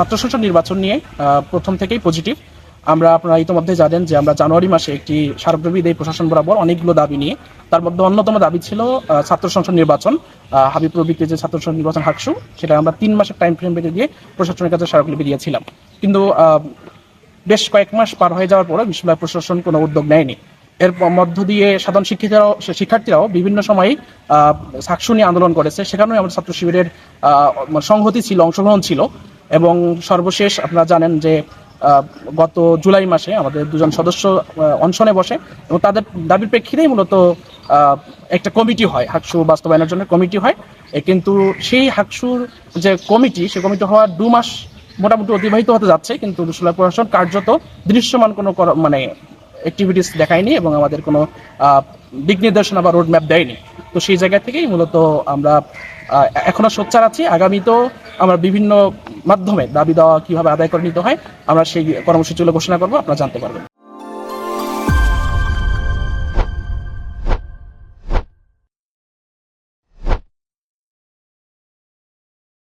ছাত্র সংসদ নির্বাচন নিয়ে প্রথম থেকেই পজিটিভ আমরা আপনারা ইতিমধ্যে জানেন যে আমরা জানুয়ারি মাসে একটি সার্বজনীন এই প্রশাসন বরাবর অনেকগুলো দাবি নিয়ে, তার মধ্যে অন্যতম দাবি ছিল ছাত্র সংসদ নির্বাচন। হাবিব প্রবৃত্তি যে ছাত্র সংসদ নির্বাচন হাকসু, সেটা আমরা তিন মাসের টাইম ফ্রেম বেঁধে দিয়ে প্রশাসনের কাছে স্মারকলিপি দিয়েছিলাম। কিন্তু বেশ কয়েক মাস পার হয়ে যাওয়ার পরে বিশ্ববিদ্যালয় প্রশাসন কোনো উদ্যোগ নেয়নি। এর মধ্য দিয়ে সাধারণ শিক্ষিতরাও শিক্ষার্থীরাও বিভিন্ন সময় সাকসু নিয়ে আন্দোলন করেছে। সেখানেও আমাদের ছাত্র শিবিরের সংহতি ছিল, অংশগ্রহণ ছিল। এবং সর্বশেষ আপনারা জানেন যে গত জুলাই মাসে আমাদের দুজন সদস্য অনশনে বসে এবং তাদের দাবির প্রেক্ষিতেই মূলত একটা কমিটি হয় হাকসু বাস্তবায়নের জন্য কমিটি হয়। কিন্তু সেই হাকসুর যে কমিটি সেই কমিটি হওয়ার দু মাস মোটামুটি অতিবাহিত হতে যাচ্ছে কিন্তু বিশ্ববিদ্যালয় প্রশাসন কার্যত দৃশ্যমান কোনো মানে অ্যাক্টিভিটিস দেখায়নি এবং আমাদের কোনো দিক নির্দেশনা বা রোড ম্যাপ দেয়নি। তো সেই জায়গা থেকেই মূলত আমরা আহ, এখনও সোচ্চার আছি। আগামীতেও আমরা বিভিন্ন মাধ্যমে দাবি দেওয়া কীভাবে আদায় করে নিতে হয়, আমরা সেই কর্মসূচিগুলো ঘোষণা করব, আপনারা জানতে পারবেন।